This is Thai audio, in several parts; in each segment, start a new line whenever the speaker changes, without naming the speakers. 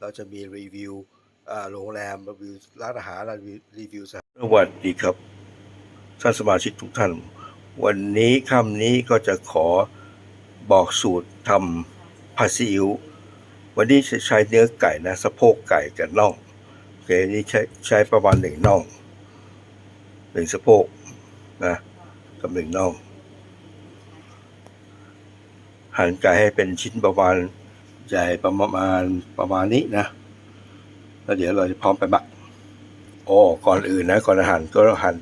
เราจะมีรีวิวโรงแรมรีวิวร้านอาหารรีวิวรีวิวสถานสวัสดีครับ ท่านสมาชิกทุกท่าน วันนี้ค่ำนี้ก็จะขอบอกสูตรทำผัดซีอิ๊ววันนี้ใช้เนื้อไก่นะสะโพกไก่กับน่องโอเคนี่ใช้ใช้ประมาณหนึ่งน่องหนึ่งสะโพกนะกับหนึ่งน่องหั่นไก่ให้เป็นชิ้นประมาณ ใหญ่ประมาณประมาณนี้นะ แล้วเดี๋ยวเราจะพร้อมไปหมักโอ้ก่อนอื่นนะก่อนอาหารก็หั่น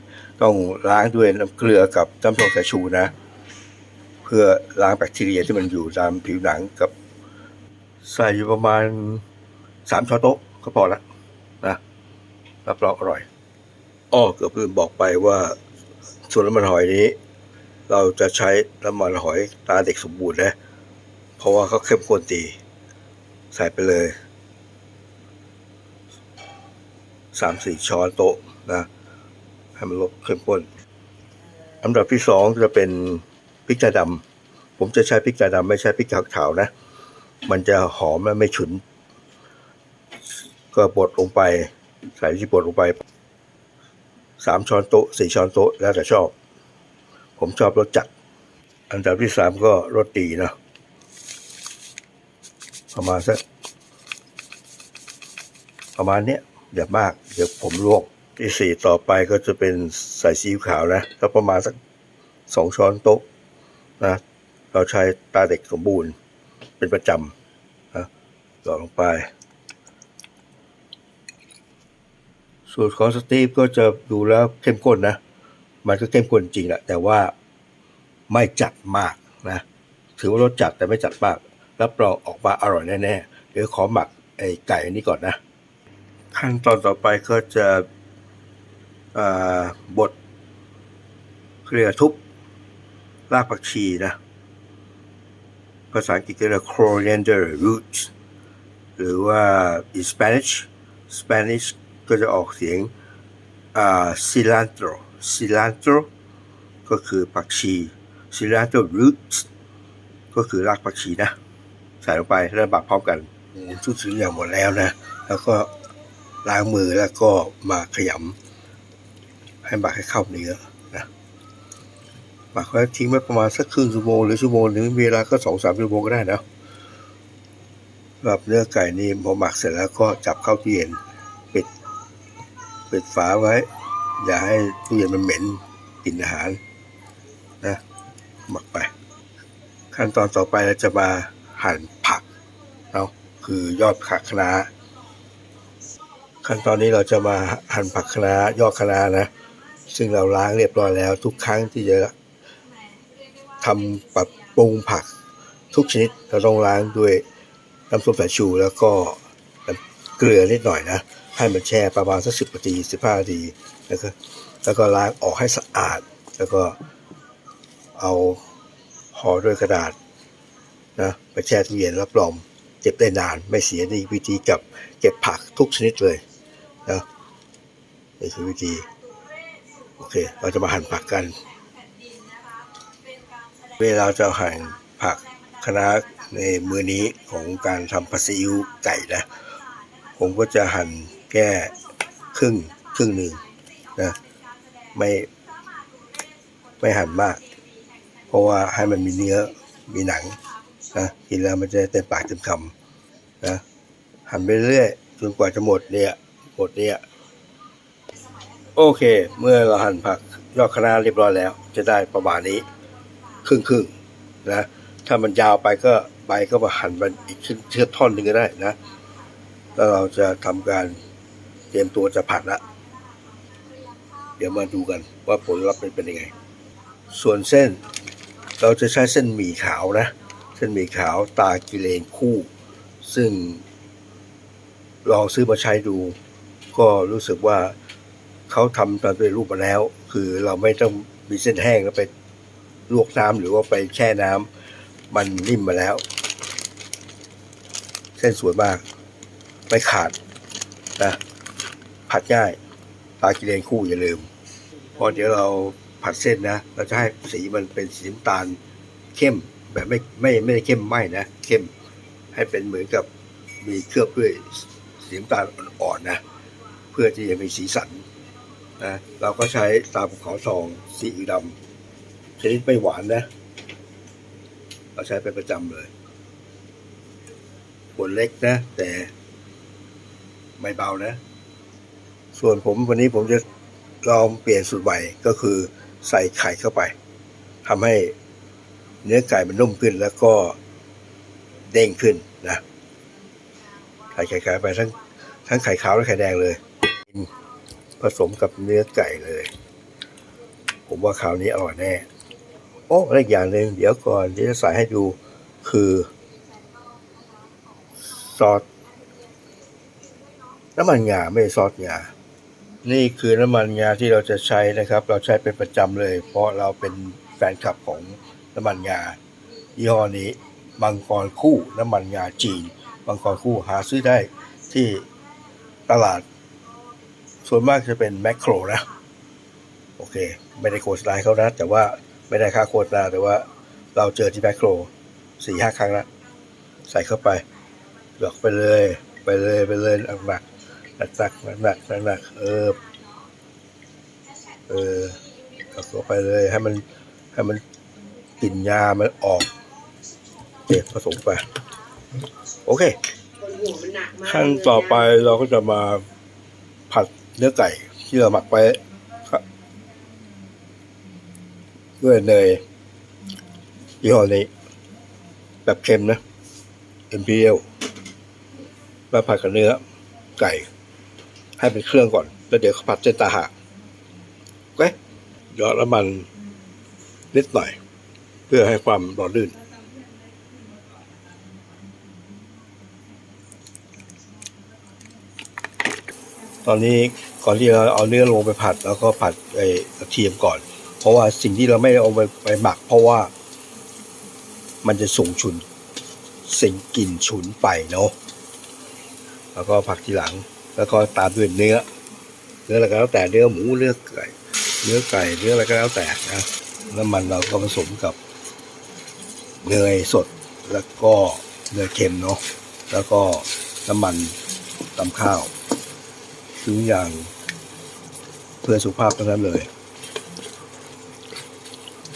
ต้องล้างด้วยน้ำเกลือกับน้ำส้มสายชูนะ เพื่อล้างแบคทีเรียที่มันอยู่ตามผิวหนังกับ ใส่อยู่ประมาณสามช้อนโต๊ะก็พอละนะรับรองอร่อยอ้อเกือบลืมบอกไปว่าส่วนน้ำมันหอยนี้ เราจะใช้น้ำมันหอยตาเด็กสมบูรณ์นะ เพราะว่าเขาเข้มข้นดี ใส่ไปเลยสามสี่ช้อนโต๊ะนะให้มันลดเข้มข้นอันดับที่สองจะเป็นพริกไทยดำผมจะใช้พริกไทยดำไม่ใช่พริกขาวๆนะ มันจะหอมและไม่ฉุน ก็บดลงไป ใส่ที่บดลงไปสามช้อนโต๊ะสี่ช้อนโต๊ะแล้วแต่ชอบ ผมชอบรสจัด อันดับที่สามก็รสดีเนอะ ประมาณสักประมาณเนี้ยอย่ามาก เดี๋ยวผมลวกที่สี่ต่อไปก็จะเป็นใส่ซีอิ๊วขาวนะก็ประมาณสักสองช้อนโต๊ะนะเราใช้ตาเด็กสมบูรณ์เป็นประจำนะหยอดลงไป สูตรของสตีฟก็จะดูแล้วเข้มข้นนะ มันก็เข้มข้นจริงแหละแต่ว่าไม่จัดมากนะ ถือว่ารสจัดแต่ไม่จัดมาก รับรองออกมาอร่อยแน่ๆเดี๋ยวขอหมักไอ้ไก่อันนี้ก่อนนะ ขั้นตอนต่อไปก็จะบดเคลียร์ทุบรากผักชีนะ ภาษาอังกฤษก็เรียก coriander roots หรือว่า in Spanish Spanish ก็จะออกเสียง cilantro cilantro ก็คือผักชี cilantro roots ก็คือรากผักชีนะ ใส่ลงไปแล้วหมักพร้อมกันทุกสิ่งอย่างหมดแล้วนะ แล้วก็ล้างมือแล้วก็มาขยำให้หมักให้เข้าเนื้อนะหมักไว้ทิ้งไว้ประมาณสักครึ่งชั่วโมงหรือชั่วโมงหนึ่งเวลาก็สองสามชั่วโมงก็ได้นะรับเนื้อไก่นี่พอหมักเสร็จแล้วก็จับเข้าตู้เย็นปิดปิดฝาไว้ อย่าให้ตู้เย็นมันเหม็นกลิ่นอาหารนะหมักไป ขั้นตอนต่อไปเราจะมา หั่นผักเนาะคือยอดผักคะน้าขั้นตอนนี้เราจะมาหั่นผักคะน้ายอดคะน้านะ ซึ่งเราล้างเรียบร้อยแล้ว ทุกครั้งที่จะทำปรับปรุงผักทุกชนิดเราต้องล้างด้วยน้ำส้มสายชูแล้วก็เกลือนิดหน่อยนะ ให้มันแช่ประมาณสักสิบนาทีสิบห้านาทีแล้วก็แล้วก็ล้างออกให้สะอาด แล้วก็เอาห่อด้วยกระดาษ นะไปแช่ตู้เย็นรับรองเก็บได้นานไม่เสียดีวิธีกับเก็บผักทุกชนิดเลยนะนี่คือวิธีโอเค เราจะมาหั่นผักกัน เวลาจะหั่นผักคะน้าในมือนี้ของการทำผัดซีอิ๊วไก่นะ ผมก็จะหั่นแค่ครึ่งครึ่งหนึ่งนะไม่ไม่หั่นมาก เพราะว่าให้มันมีเนื้อมีหนัง นะกินแล้วมันจะเต็มปากเต็มคำนะหั่นไปเรื่อยจนกว่าจะหมดเนี่ยหมดเนี่ยโอเค เมื่อเราหั่นผักยอดคะน้าเรียบร้อยแล้ว จะได้ประมาณนี้ ครึ่งครึ่งนะ ถ้ามันยาวไปก็ใบก็มาหั่นมันอีกชิ้นเชือท่อนหนึ่งก็ได้นะแล้วเราจะทำการเตรียมตัวจะผัดละเดี๋ยวมาดูกันว่าผลลัพธ์เป็นยังไง ส่วนเส้น เราจะใช้เส้นหมี่ขาวนะ เส้นหมี่ขาวตากิเลนคู่ ซึ่งลองซื้อมาใช้ดู ก็รู้สึกว่าเขาทำตามเป็นรูปมาแล้ว คือเราไม่ต้องมีเส้นแห้งแล้วไปลวกน้ำหรือว่าไปแช่น้ำมันนิ่มมาแล้ว เส้นสวยมาก ไม่ขาดนะผัดง่าย ตากิเลนคู่อย่าลืม พอเดี๋ยวเราผัดเส้นนะ เราจะให้สีมันเป็นสีน้ำตาลเข้ม แบบไม่ไม่ไม่ได้เข้มไหมนะเข้มให้เป็นเหมือนกับมีเคลือบด้วยสีน้ำตาลอ่อนๆนะ เพื่อที่จะมีสีสันนะเราก็ใช้ตามขอซองซีดำชนิดไม่หวานนะ เราใช้เป็นประจำเลยขวดเล็กนะ แต่ไม่เบานะ ส่วนผมวันนี้ผมจะลองเปลี่ยนสูตรใหม่ก็คือใส่ไข่เข้าไปทำให้ เนื้อไก่มันนุ่มขึ้นแล้วก็เด้งขึ้นนะใส่ไข่ไก่ไปทั้งทั้งไข่ขาวและไข่แดงเลย ผสมกับเนื้อไก่เลย ผมว่าคราวนี้อร่อยแน่ โอ้และอีกอย่างหนึ่งเดี๋ยวก่อนที่จะใส่ให้ดูคือซอสน้ำมันงาไม่ซอสงานี่คือน้ำมันงาที่เราจะใช้นะครับ เราใช้เป็นประจำเลย เพราะเราเป็นแฟนคลับของ น้ำมันงายี่ห้อนี้มังกรคู่น้ำมันงาจีนมังกรคู่หาซื้อได้ที่ตลาด ส่วนมากจะเป็นแมคโครนะ โอเค ไม่ได้โฆษณาเขานะ แต่ว่าไม่ได้ค่าโฆษณาแต่ว่าเราเจอที่แมคโครสี่ห้าครั้งแล้วใส่เข้าไปหลอกไปเลย ไปเลยไปเลยหนักหนักหนักหนักหนักหนักเออเออหลอกาไปเลยให้มันให้มัน ลิ่นยามันออกโอเคผสมไป โอเค
คนหัวมันหนักมาก
ขั้นต่อไปเราก็จะมาผัดเนื้อไก่ที่เราหมักไว้ครับด้วยเนยยี่ห้อนี้ แบบเค็มนะ Imperial มาผัดกับเนื้อไก่ ให้เป็นเครื่องก่อน แล้วเดี๋ยวเขาผัดเส้นตาหากโอเคหยอดน้ำมันนิดหน่อย เพื่อให้ความร้อลื่น ตอนนี้ก่อนที่เราเอาเนื้อลงไปผัด แล้วก็ผัดไอ้กระเทียมก่อน เพราะว่าสิ่งที่เราไม่เอาไปไปหมัก เพราะว่า มันจะส่งฉุน สิ่งกลิ่นฉุนไปเนาะแล้วก็ผักทีหลัง แล้วก็ตามด้วยเนื้อ เนื้ออะไรก็แล้วแต่เนื้อหมูเนื้อไก่เนื้อไก่เนื้ออะไรก็แล้วแต่นะ น้ำมันเราก็ผสมกับเนยสดแล้วก็เนยเค็มเนาะแล้วก็น้ำมันตำข้าวทุกอย่างเพื่อสุขภาพทั้งนั้นเลย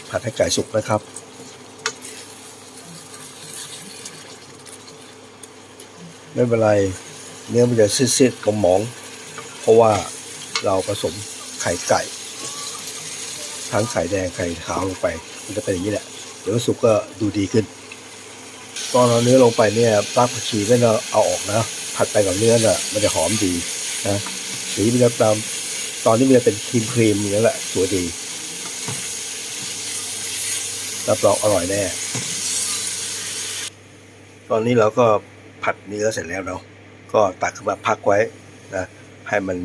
ผัดให้ไก่สุกนะครับไม่เป็นไรเนื้อมันจะซีดๆหมองๆเพราะว่าเราผสมไข่ไก่ ทั้งไข่แดงไข่ขาวลงไป มันจะเป็นอย่างนี้แหละ เดี๋ยวสุกก็ดูดีขึ้น ตอนเอาเนื้อลงไปเนี่ยรากผักชีไม่ต้องเอาออกนะ ผัดไปกับเนื้อน่ะ มันจะหอมดีนะสีมันจะตามตอนนี้มันจะเป็นครีมครีมอย่างนี้แหละสวยดีรับรองอร่อยแน่ ตอนนี้เราก็ผัดเนื้อเสร็จแล้วเนาะ ก็ตักขึ้นมาพักไว้นะ ให้มัน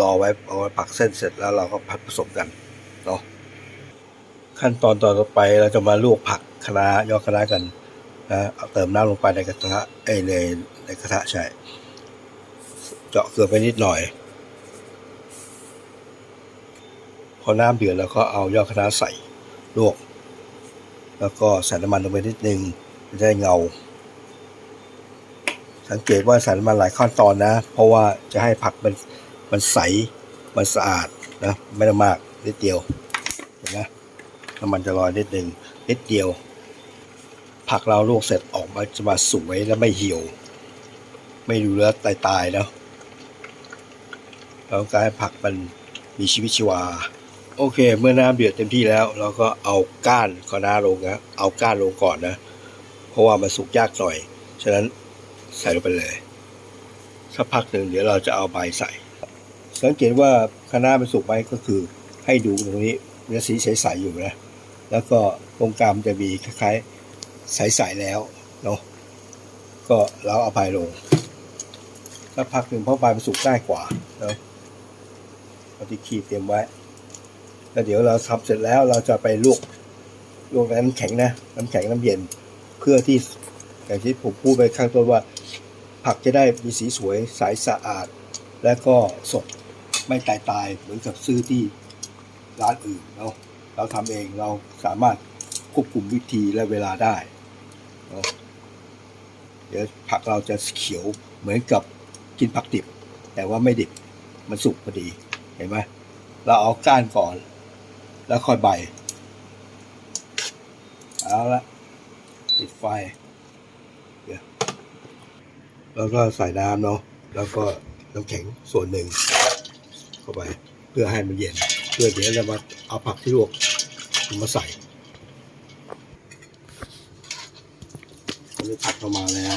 รอไว้เอาไว้ผักเส้นเสร็จแล้วเราก็ผัดผสมกัน เนาะขั้นตอนต่อไปเราจะมาลวกผักคะน้ายอดคะน้ากันนะเอาเติมน้ำลงไปในกระทะเอ้ยในในกระทะใช่เจาะเกลือไปนิดหน่อย พอน้ำเดือดแล้วก็เอายอดคะน้าใส่ลวก แล้วก็ใส่น้ำมันลงไปนิดนึงจะได้เงา สังเกตว่าใส่น้ำมันหลายขั้นตอนนะ เพราะว่าจะให้ผักมันมันใสมันสะอาดนะไม่ต้องมากนิดเดียว น้ำมันจะลอยนิดนึงนิดเดียว ผักเราลวกเสร็จออกมาจะมาสวยและไม่เหี่ยว ไม่ดูแล้วตายๆเนาะเราต้องการให้ผักมันมีชีวิตชีวา โอเค เมื่อน้ำเดือดเต็มที่แล้ว เราก็เอาก้านคะน้าลงนะเอาก้านลงก่อนนะ เพราะว่ามันสุกยากหน่อย ฉะนั้นใส่ลงไปเลยสักพักหนึ่งเดี๋ยวเราจะเอาใบใส่ สังเกตว่าคะน้ามันสุกไหมก็คือให้ดูตรงนี้เนื้อสีใสๆอยู่นะ แล้วก็ตรงกลางมันจะมีคล้ายๆใสๆแล้วเนาะก็เราเอาใบลงสักพักหนึ่งเพราะใบมันสุกง่ายกว่าเนาะเอาที่ขีดเตรียมไว้ แล้วเดี๋ยวเราทำเสร็จแล้วเราจะไปลวกลวกน้ำแข็งนะน้ำแข็งน้ำเย็นเพื่อที่อย่างที่ผมพูดไปข้างต้นว่า ผักจะได้มีสีสวยใสสะอาด และก็สดไม่ตายตายเหมือนกับซื้อที่ร้านอื่นเนาะ เราทำเองเราสามารถควบคุมวิธีและเวลาได้ เดี๋ยวผักเราจะเขียวเหมือนกับกินผักดิบ แต่ว่าไม่ดิบมันสุกพอดีเห็นไหมเราเอาก้านก่อน แล้วค่อยใบ เอาละปิดไฟเดี๋ยวแล้วก็ใส่น้ำเนาะแล้วก็น้ำแข็งส่วนหนึ่งเข้าไป เพื่อให้มันเย็น พื่อเดี๋ยวเรามาเอาผักที่ลวกมาใส่อันนี้ผักเข้ามาแล้ว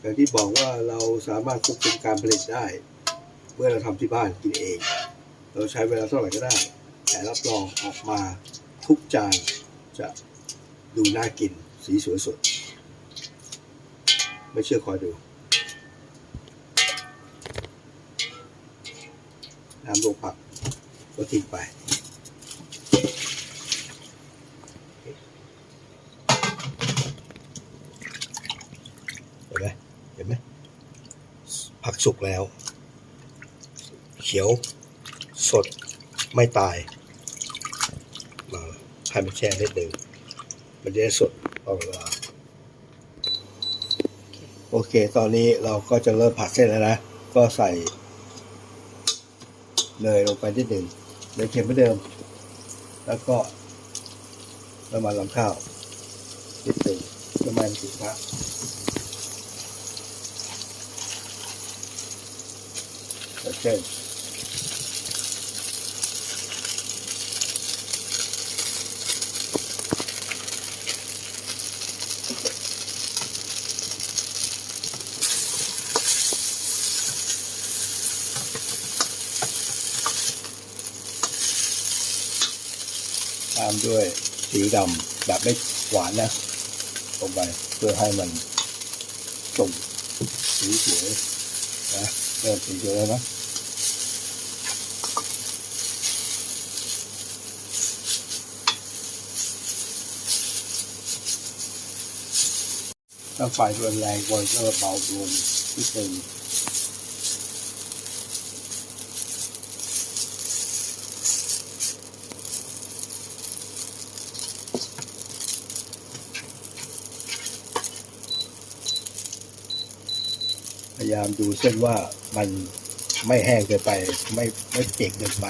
อย่างที่บอกว่าเราสามารถควบคุมการผลิตได้ เมื่อเราทำที่บ้านกินเอง เราใช้เวลาเท่าไหร่ก็ได้ แต่รับรองออกมาทุกจานจะดูน่ากินสีสวยสด ไม่เชื่อคอยดู น้ำลงผักก็ทิ้งไปเห็นไหมเห็นไหมผักสุกแล้ว เขียวสดไม่ตายมาให้มันแช่นิดหนึ่งมันจะได้สดตลอดเวลาโอเค ตอนนี้เราก็จะเริ่มผัดเส้นแล้วนะ ก็ใส่ เนยลงไปนิดหนึ่งเนยเค็มเหมือนเดิม แล้วก็น้ำมันลำข้าวนิดหนึ่งน้ำมันสินค้าใส่เส้น ตามด้วยสีดำแบบไม่หวานนะลงไปเพื่อให้มันส่งสีสวยนะเริ่มสีสวยแล้วนะถ้าไฟรุนแรงก็จะเบาลงนิดนึงายามดูเส้นว่ามันไม่แห้งเกินไป ไม่ไม่เปียกเกินไป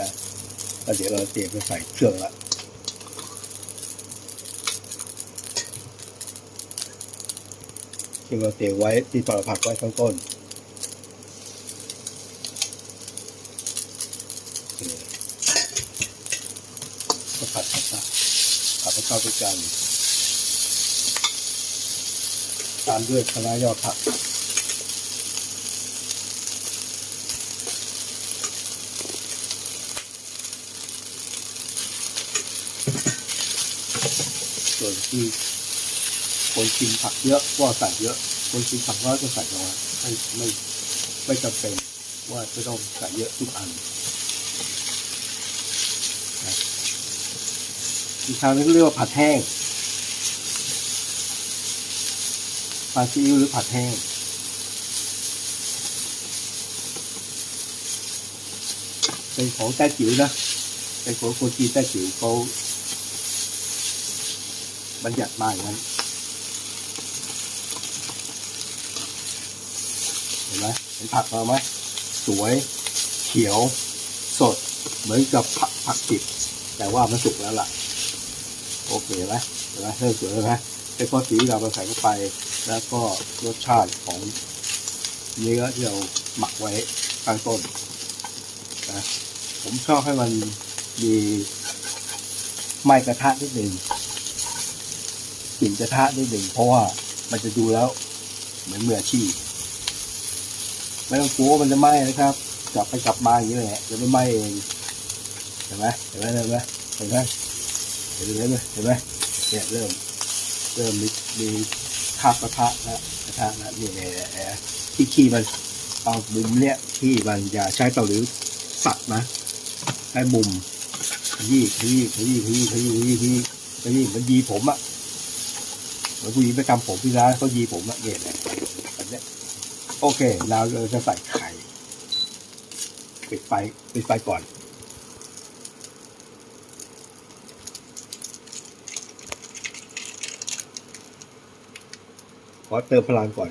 นะแล้วเดี๋ยวเราเตรียมไปใส่เครื่องละที่เราเตรียมไว้ที่ปลาผักไว้ข้างต้นก็ผัดผัดผัดผัดให้เข้าด้วยกัน ตามด้วยคณะยอดผัก ส่วนที่คนกินผักเยอะก็ใส่เยอะ คนกินผักน้อยก็ใส่น้อยไม่ไม่ไม่จำเป็นว่าจะต้องใส่เยอะทุกอันอีกทางนึงเรียกว่าผัดแห้งผัดซีอิ๊วหรือผัดแห้งเป็นของแต้จิ๋วนะเป็นของคนจีนแต้จิ๋วเขา บัญญัติมาอย่างนั้นเห็นไหมเห็นผักมาไหมสวยเขียว สด เหมือนกับผักผักดิบแต่ว่ามันสุกแล้วล่ะ โอเคไหมเห็นไหมเริ่มสวยแล้วไหมไอ้ข้อสีเราเราใส่เข้าไป แล้วก็รสชาติของเนื้อที่เราหมักไว้ข้างต้นนะผมชอบให้มันมีไหม้กระทะนิดหนึ่ง ลี่ยนกระทะนิดหนึ่งเพราะว่ามันจะดูแล้ว เหมือนมืออาชีพไม่ต้องกลัวมันจะไหม้นะครับกลับไปกลับมาอย่างนี้แหละจะไม่ไหม้เองเห็นไหมเห็นไหมเห็นไหมเห็นไหมเห็นไหมเห็นไหมเนี่ยเริ่ม เริ่มมีมีคาบกระทะนะกระทะนะนี่แหละที่ขี้มันเอาบุมเนี่ยที่มันอย่าใช้เตาหรือสัตว์นะใช้บุมยี่ขยี้ขยี้ขยี้ขยี้ขยี้ขยี้ขยี้มันยีผมอะ แล้ผู้หญิงไปกำผมพี่ร้าเขายีผมละเอีกลเลยโอเคเราจะใส่ไข่ปิดไฟปิดไฟก่อน ขอเติมพลังก่อน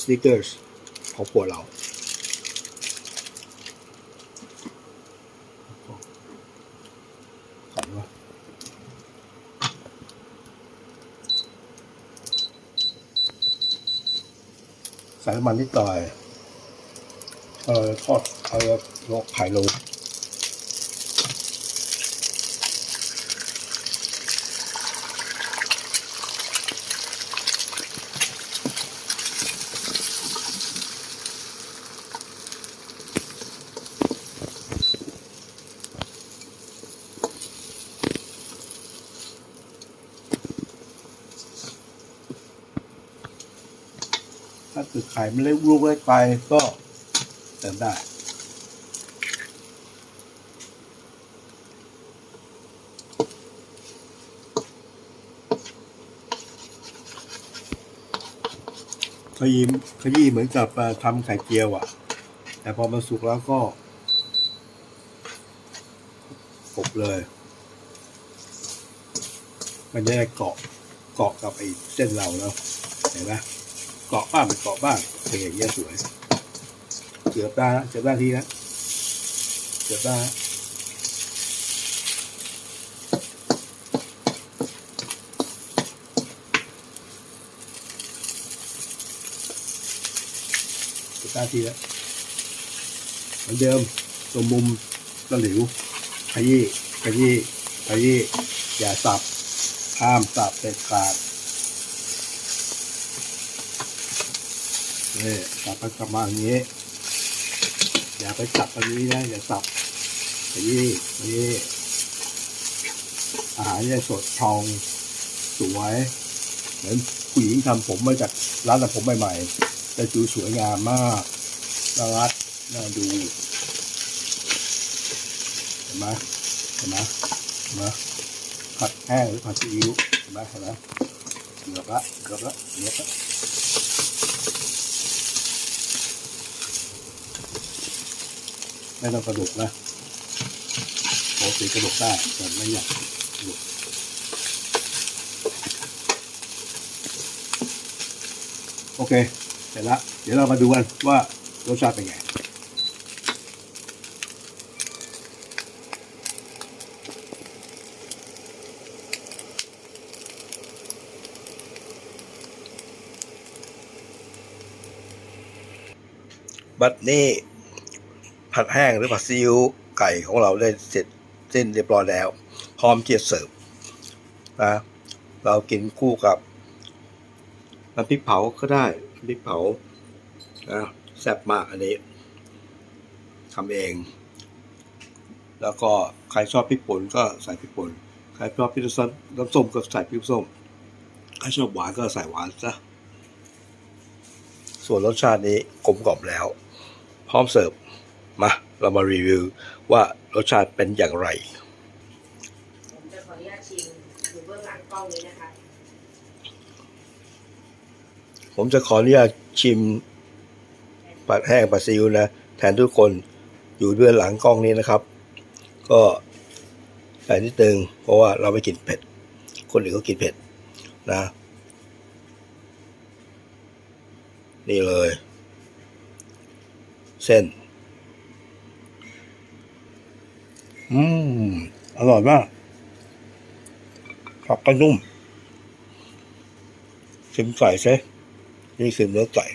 สติ๊กเกอร์ของปวดเรา ใส่น้ำมันนิดหน่อยเออทอดเอาลวกไข่ลง ข่มันเล็กลูกเล็กไปก็เติมได้ขยี้ขยี้เหมือนกับทำไข่เจียวอะ แต่พอมันสุกแล้วก็อบเลย มันจะได้เกาะเกาะกับไอ้เส้นเราแล้วเห็นไหม เกาะบ้างไม่เกาะบ้างเป็นอย่างเงี้ยสวยเกือบได้แล้วเกือบได้ทีแล้วเกือบได้เกือบได้ทีแล้วเหมือนเดิมตรงมุมตะหลิวขยี้ขยี้ขยี้อย่าสับห้ามสับเด็ดขาด นี่จับไปกลับมาอย่างนี้ อย่าไปจับอันนี้นะอย่าสับขยี้ขยี้อาหารจะสดทองสวยเหมือนผู้หญิงทำผมมาจากร้านผมใหม่ๆแต่ดูสวยงามมากน่ารักน่าดูเห็นไหมเห็นไหมเห็นไหมผัดแห้งหรือผัดซีอิ๊วเห็นไหมเห็นไหมเกือบละเกือบละเกือบละ ไม่ต้องกระดกนะปกติกระดกได้แต่ไม่อยากกระดกโอเค เสร็จละเดี๋ยวเรามาดูกันว่ารสชาติเป็นไงบัดนี้ ผัดแห้งหรือผัดซีอิ๊วไก่ของเราได้เสร็จสิ้นเรียบร้อยแล้ว พร้อมที่จะเสิร์ฟนะเรากินคู่กับน้ำพริกเผาก็ได้น้ำพริกเผานะแซ่บมากอันนี้ทำเอง แล้วก็ใครชอบพริกป่นก็ใส่พริกป่นใครชอบพริกส้มน้ำส้มก็ใส่พริกส้มใครชอบหวานก็ใส่หวานซะส่วนรสชาตินี้กลมกล่อมแล้ว พร้อมเสิร์ฟ มาเรามารีวิวว่ารสชาติเป็นอย่างไร
ผมจะขออนุญาตชิมอยู่เบื้องหลังกล้องนี้นะคะ
ผมจะขออนุญาตชิมผัดแห้งผัดซีอิ๊วนะแทนทุกคนอยู่ด้วยหลังกล้องนี้นะครับ ก็ใส่นิดนึงเพราะว่าเราไม่กินเผ็ด คนอื่นก็กินเผ็ดนะ นี่เลย เส้น อืม อร่อยมากผักก็นุ่มชิมไก่ใช่นี่คือเนื้อไก่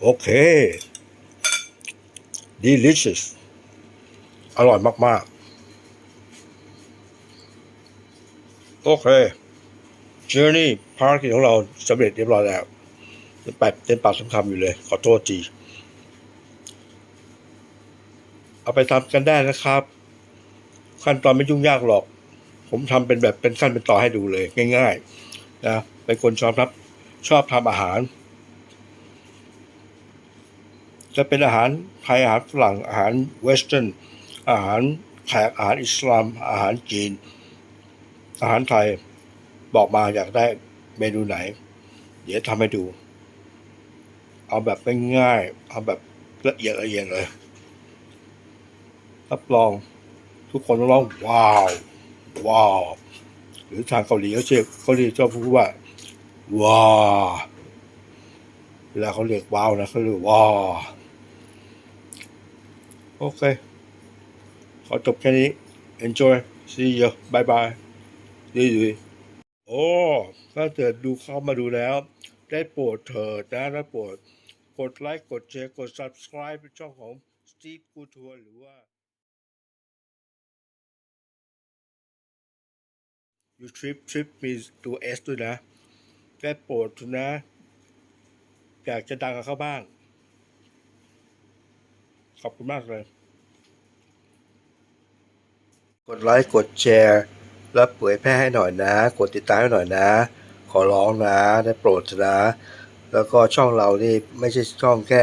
โอเค delicious อร่อยมาก ๆ โอเค journey park ของเราสำเร็จเรียบร้อยแล้วเป็นปากเป็นปากสำคำอยู่เลย ขอโทษที เอาไปทำกันได้นะครับ ขั้นตอนไม่ยุ่งยากหรอก ผมทำเป็นแบบเป็นขั้นเป็นตอนให้ดูเลย ง่ายๆนะเป็นคนชอบรับ ชอบทำอาหาร จะเป็นอาหารไทยอาหารฝรั่งอาหารเวสเทิร์นอาหารแขกอาหารอิสลาม อาหารจีน อาหารไทยบอกมาอยากได้เมนูไหน เดี๋ยวทำให้ดู เอาแบบง่ายๆเอาแบบละเอียดละเอียดเลย รับรองทุกคนต้องร้องว้าว ว้าว หรือทางเกาหลีเขาเชื่อเขาเรียกชอบพูดว่าว้าเวลาเขาเรียกว้าวนะเขาเรียกว้าโอเค ขอจบแค่นี้ enjoy see you bye bye ดีดีโอ้ถ้าเกิดดูเข้ามาดูแล้ว ได้โปรดเถิดนะได้โปรดกดไลค์ กดแชร์ กด subscribe ช่องของ Steve g o o d t o u r หรือว่า ยูทริปทริปมีตัว S ด้วยนะได้โปรดนะ อยากจะดังกับเขาบ้าง ขอบคุณมากเลย กดไลค์ กดแชร์ แล้วเผยแพร่ให้หน่อยนะ กดติดตามให้หน่อยนะ ขอร้องนะ ได้โปรดนะ แล้วก็ช่องเรานี่ไม่ใช่ช่องแค่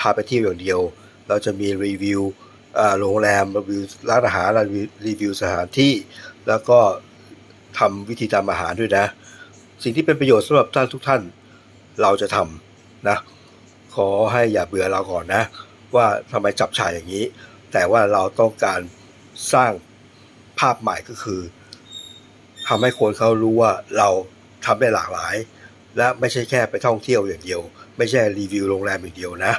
พาไปเที่ยวอย่างเดียว เราจะมีรีวิวโรงแรม รีวิวร้านอาหาร รีวิวสถานที่ แล้วก็ ทำวิธีทำอาหารด้วยนะ สิ่งที่เป็นประโยชน์สำหรับท่านทุกท่านเราจะทำนะ ขอให้อย่าเบื่อเราก่อนนะ ว่าทำไมจับฉายอย่างนี้ แต่ว่าเราต้องการสร้างภาพใหม่ก็คือทำให้คนเขารู้ว่าเราทำได้หลากหลาย และไม่ใช่แค่ไปท่องเที่ยวอย่างเดียว ไม่ใช่รีวิวโรงแรมอย่างเดียวนะ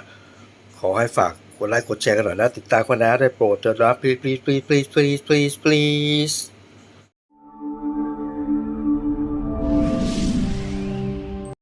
ขอให้ฝากกดไลค์กดแชร์กันหน่อยนะ ติดตามกันนะได้โปรดเถอะนะ please please please please please please